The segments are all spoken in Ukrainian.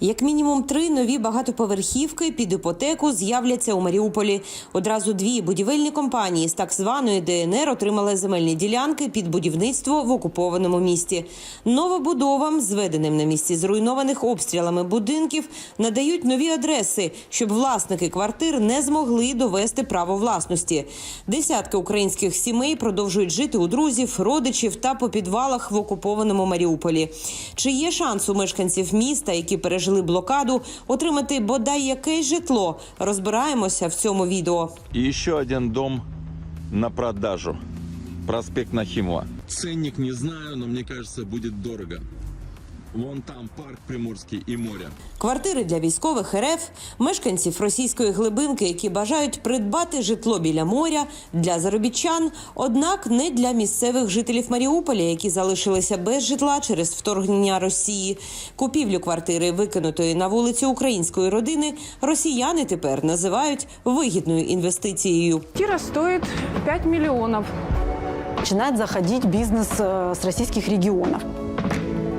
Як мінімум три нові багатоповерхівки під іпотеку з'являться у Маріуполі. Одразу дві будівельні компанії з так званої ДНР отримали земельні ділянки під будівництво в окупованому місті. Новобудовам, зведеним на місці зруйнованих обстрілами будинків, надають нові адреси, щоб власники квартир не змогли довести право власності. Десятки українських сімей продовжують жити у друзів, родичів та по підвалах в окупованому Маріуполі. Чи є шанс у мешканців міста, які пережили блокаду, отримати бодай якесь житло? Розбираємося в цьому відео. І ще один дом на продажу. Проспект Нахімова. Ценник не знаю, але мені кажется, буде дорого. Вон там парк Приморский и море. Квартири для військових РФ, мешканців російської глибинки, які бажають придбати житло біля моря для заробітчан, однак не для місцевих жителів Маріуполя, які залишилися без житла через вторгнення Росії. Купівлю квартири, викинутої на вулицю української родини, росіяни тепер називають вигідною інвестицією. Квартира стоит 5 миллионов. начинает заходить бизнес э, с российских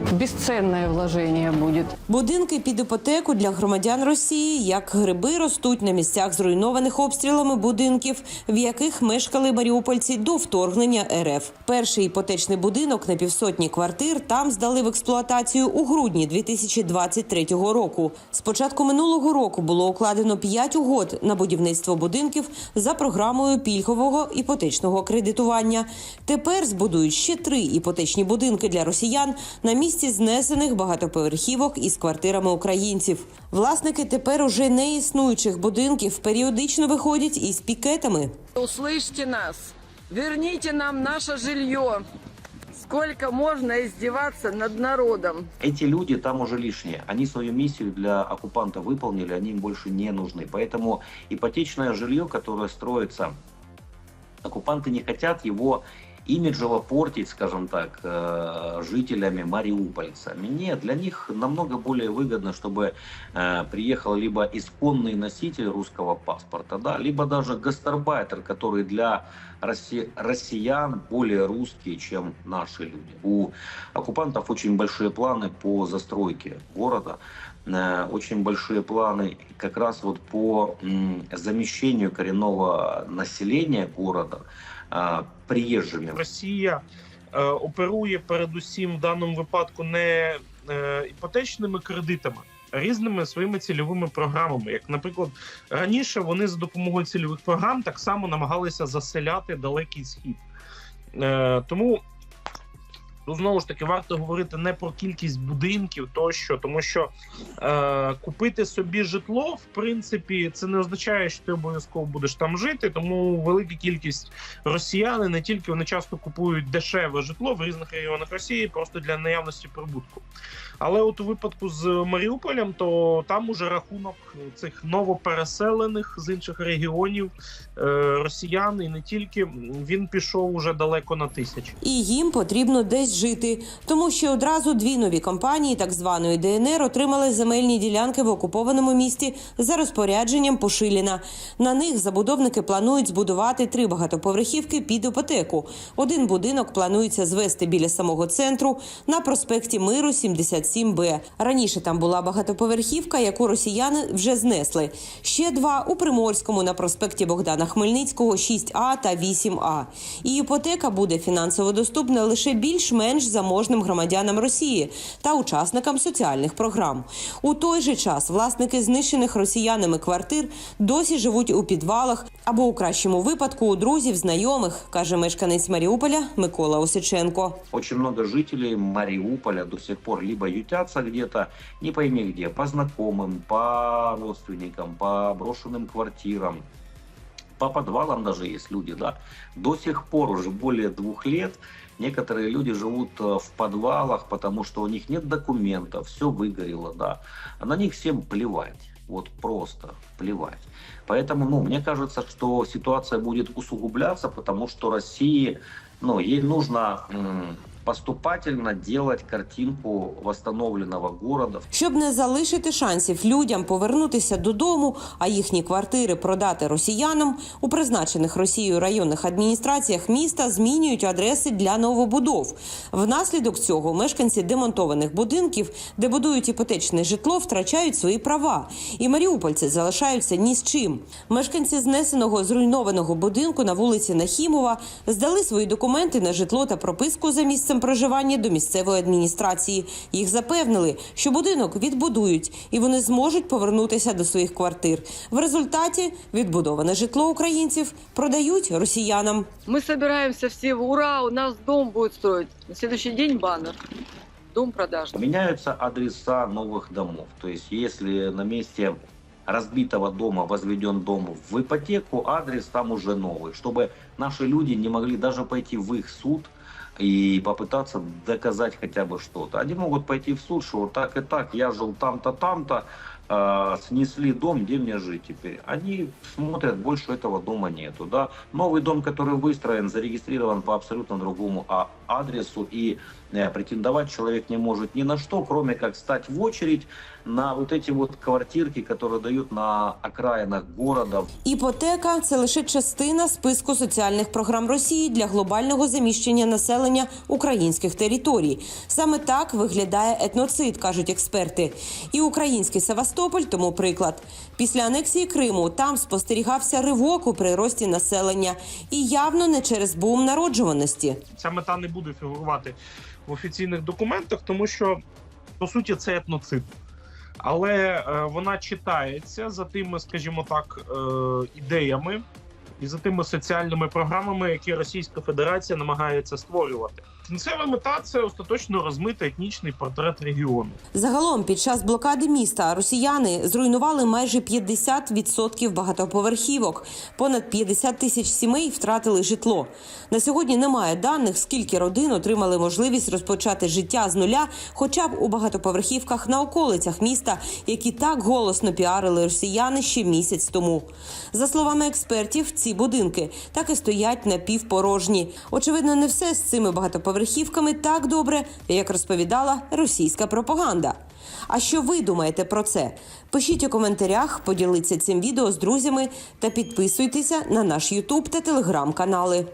регионов. Бесценное вложение будет. Будинки під іпотеку для громадян Росії, як гриби, ростуть на місцях зруйнованих обстрілами будинків, в яких мешкали маріупольці до вторгнення РФ. Перший іпотечний будинок на півсотні квартир там здали в експлуатацію у грудні 2023 року. З початку минулого року було укладено 5 угод на будівництво будинків за програмою пільгового іпотечного кредитування. Тепер збудують ще три іпотечні будинки для росіян на місці знесених багатоповерхівок із квартирами українців. Власники тепер уже не існуючих будинків періодично виходять із пікетами. Услышьте нас, верните нам наше жилье. Сколько можно издеваться над народом? Эти люди там уже лишние. Они свою миссию для оккупанта выполнили, они им больше не нужны. Поэтому ипотечное жилье, которое строится, оккупанты не хотят его имиджево портить, скажем так, э, жителями, мариупольцами. Нет, для них намного более выгодно, чтобы э, приехал либо исконный носитель русского паспорта, да, либо даже гастарбайтер, который для росси- россиян более русские, чем наши люди. У оккупантов очень большие планы по застройке города, очень большие планы как раз вот по замещению коренного населения города э, приезжими. Росія е, оперує передусім в даному випадку не е, іпотечними кредитами, різними своїми цільовими програмами. Як, наприклад, раніше вони за допомогою цільових програм так само намагалися заселяти далекий схід. Е, тому тут знову ж таки варто говорити не про кількість будинків тощо, тому що е, купити собі житло, в принципі, це не означає, що ти обов'язково будеш там жити, тому велика кількість росіяни не тільки вони часто купують дешеве житло в різних регіонах Росії просто для наявності прибутку. Але от у випадку з Маріуполем, то там уже рахунок цих новопереселених з інших регіонів е, росіян і не тільки він пішов уже далеко на тисячі. І їм потрібно десь жити, тому що одразу дві нові компанії так званої ДНР отримали земельні ділянки в окупованому місті за розпорядженням Пушиліна. На них забудовники планують збудувати три багатоповерхівки під іпотеку. Один будинок планується звести біля самого центру на проспекті Миру 77Б. Раніше там була багатоповерхівка, яку росіяни вже знесли. Ще два у Приморському на проспекті Богдана Хмельницького 6А та 8А. І іпотека буде фінансово доступна лише більш-менш заможним громадянам Росії та учасникам соціальних програм. У той же час власники знищених росіянами квартир досі живуть у підвалах або у кращому випадку у друзів, знайомих, каже мешканець Маріуполя Микола Осиченко. Очень много жителей Мариуполя до сих пор либо ютятся где-то, не пойми где, по знакомым, по родственникам, по брошенным квартирам, по подвалам даже есть люди, да. До сих пор уже более двух лет некоторые люди живут э, в подвалах, потому что у них нет документов, все выгорело, да. А на них всем плевать. Вот просто плевать. Поэтому, ну, мне кажется, что ситуация будет усугубляться, потому что России, ну, ей нужно поступательно делать картинку восстановленного города. Щоб не залишити шансів людям повернутися додому, а їхні квартири продати росіянам, у призначених Росією районних адміністраціях міста змінюють адреси для новобудов. Внаслідок цього мешканці демонтованих будинків, де будують іпотечне житло, втрачають свої права, і маріупольці залишаються ні з чим. Мешканці знесеного зруйнованого будинку на вулиці Нахімова здали свої документи на житло та прописку за місцем проживання до місцевої адміністрації. Їх запевнили, що будинок відбудують і вони зможуть повернутися до своїх квартир. В результаті відбудоване житло українців продають росіянам. Мы собираемся все, ура, у нас дом будет строить. На следующий день баннер. Дом продажный. Меняются адреса новых домов. То есть, если на месте разбитого дома возведен дом в ипотеку, адрес там уже новый, чтобы наши люди не могли даже пойти в их суд и попытаться доказать хотя бы что-то. Они могут пойти в суд, что вот так и так, я жил там-то, там-то, э, снесли дом, где мне жить теперь? Они смотрят, больше этого дома нету. Да? Новый дом, который выстроен, зарегистрирован по абсолютно другому а- адресу, и э, претендовать человек не может ни на что, кроме как стать в очередь на вот эти вот квартирки, которые дают на окраинах города, Іпотека це лише частина списку соціальних програм Росії для глобального заміщення населення українських територій. Саме так виглядає етноцид, кажуть експерти. І український Севастополь тому приклад. Після анексії Криму там спостерігався ривок у прирості населення, і явно не через бум народжуваності. Ця мета не буде фігурувати в офіційних документах, тому що по суті це етноцид. Але е, вона читається за тими, скажімо так, е, ідеями і за тими соціальними програмами, які Російська Федерація намагається створювати. Кінцева мета це остаточно розмити етнічний портрет регіону. Загалом, під час блокади міста росіяни зруйнували майже 50% багатоповерхівок. Понад 50 тисяч сімей втратили житло. На сьогодні немає даних, скільки родин отримали можливість розпочати життя з нуля, хоча б у багатоповерхівках на околицях міста, які так голосно піарили росіяни ще місяць тому. За словами експертів, ці будинки так і стоять напівпорожні. Очевидно, не все з цими багатоповерхівками так добре, як розповідала російська пропаганда. А що ви думаєте про це? Пишіть у коментарях, поділіться цим відео з друзями та підписуйтеся на наш Ютуб та телеграм канали.